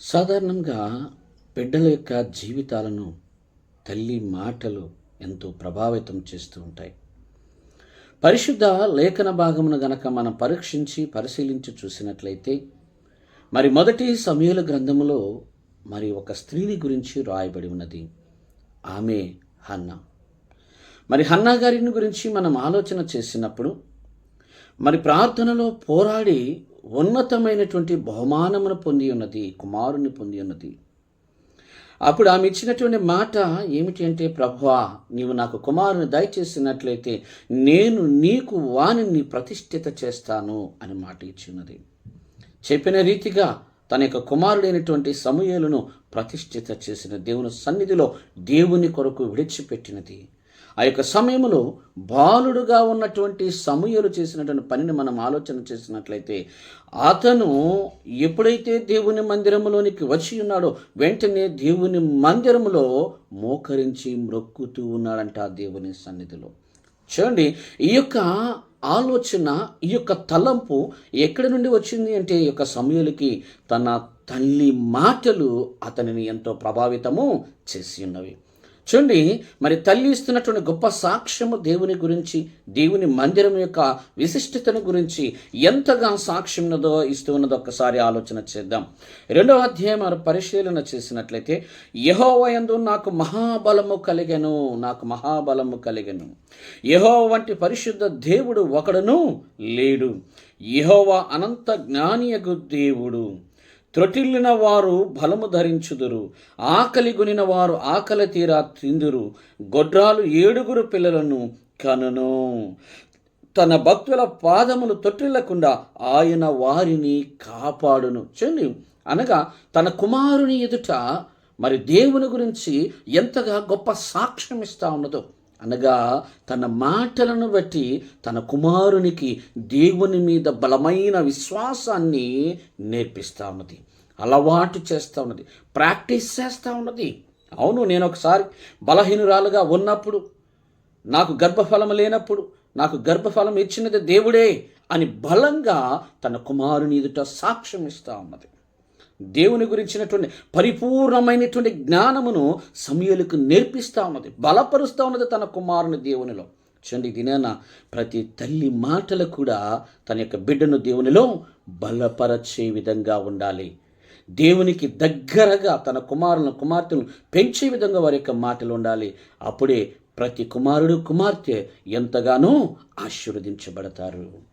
సాధారణంగా బిడ్డల యొక్క జీవితాలను తల్లి మాటలు ఎంతో ప్రభావితం చేస్తూ ఉంటాయి. పరిశుద్ధ లేఖన భాగమును గనక మనం పరీక్షించి పరిశీలించి చూసినట్లయితే మరి మొదటి సమయల గ్రంథములో మరి ఒక స్త్రీని గురించి రాయబడి ఉన్నది. ఆమె హన్న. మరి హన్నా గారిని గురించి మనం ఆలోచన చేసినప్పుడు మరి ప్రార్థనలో పోరాడి ఉన్నతమైనటువంటి బహుమానమును పొంది ఉన్నది కుమారుని పొంది ఉన్నది. అప్పుడు ఆమె ఇచ్చినటువంటి మాట ఏమిటి అంటే ప్రభువా నీవు నాకు కుమారుని దయచేసినట్లయితే నేను నీకు వాణిని ప్రతిష్ఠిత చేస్తాను అని మాట ఇచ్చినది చెప్పిన రీతిగా తన యొక్క కుమారుడైనటువంటి సమూహలను ప్రతిష్ఠిత చేసిన దేవుని సన్నిధిలో దేవుని కొరకు విడిచిపెట్టినది. ఆ యొక్క సమయంలో బాలుడుగా ఉన్నటువంటి సమూహలు చేసినటువంటి పనిని మనం ఆలోచన చేసినట్లయితే అతను ఎప్పుడైతే దేవుని మందిరంలోనికి వచ్చి ఉన్నాడో వెంటనే దేవుని మందిరములో మోకరించి మ్రొక్కుతూ ఉన్నాడంట ఆ దేవుని సన్నిధిలో. చూడండి ఈ యొక్క ఆలోచన ఈ యొక్క తలంపు ఎక్కడి నుండి వచ్చింది అంటే ఈ యొక్క సమయాలకి తన తల్లి మాటలు అతనిని ఎంతో ప్రభావితము చేసి ఉన్నవి. చూడండి మరి తల్లి ఇస్తున్నటువంటి గొప్ప సాక్ష్యము దేవుని గురించి దేవుని మందిరం యొక్క విశిష్టతను గురించి ఎంతగా సాక్ష్యం ఉన్నదో ఇస్తూ ఉన్నదో ఒక్కసారి ఆలోచన చేద్దాం. రెండవ అధ్యాయం పరిశీలన చేసినట్లయితే యహోవయందు నాకు మహాబలము కలిగను నాకు మహాబలము కలిగను. యహో వంటి పరిశుద్ధ దేవుడు ఒకడును లేడు. యహోవ అనంత జ్ఞానియగు దేవుడు. త్రొటిల్లిన వారు బలము ధరించుదురు. ఆకలి గునిన వారు ఆకలి తీరా తిందురు. గొడ్రాలు ఏడుగురు పిల్లలను కనును. తన భక్తుల పాదములు తొట్టిల్లకుండా ఆయన వారిని కాపాడును. చూడండి అనగా తన కుమారుని ఎదుట మరి దేవుని గురించి ఎంతగా గొప్ప సాక్ష్యం ఇస్తా ఉన్నదో. అనగా తన మాటలను బట్టి తన కుమారునికి దేవుని మీద బలమైన విశ్వాసాన్ని నేర్పిస్తూ ఉన్నది. అలవాటు చేస్తూ ఉన్నది. ప్రాక్టీస్ చేస్తూ ఉన్నది. అవును నేను ఒకసారి బలహీనురాలుగా ఉన్నప్పుడు నాకు గర్భఫలం లేనప్పుడు నాకు గర్భఫలం ఇచ్చినది దేవుడే అని బలంగా తన కుమారుని ఎదుట సాక్ష్యం ఇస్తూ ఉన్నది. దేవుని గురించినటువంటి పరిపూర్ణమైనటువంటి జ్ఞానమును సమయలకు నేర్పిస్తూ ఉన్నది బలపరుస్తూ ఉన్నది తన కుమారుని దేవునిలో. చూడండి దినాన ప్రతి తల్లి మాటలు కూడా తన యొక్క బిడ్డను దేవునిలో బలపరచే విధంగా ఉండాలి. దేవునికి దగ్గరగా తన కుమారులను కుమార్తెను పెంచే విధంగా వారి యొక్క మాటలు ఉండాలి. అప్పుడే ప్రతి కుమారుడు కుమార్తె ఎంతగానో ఆశీర్వదించబడతారు.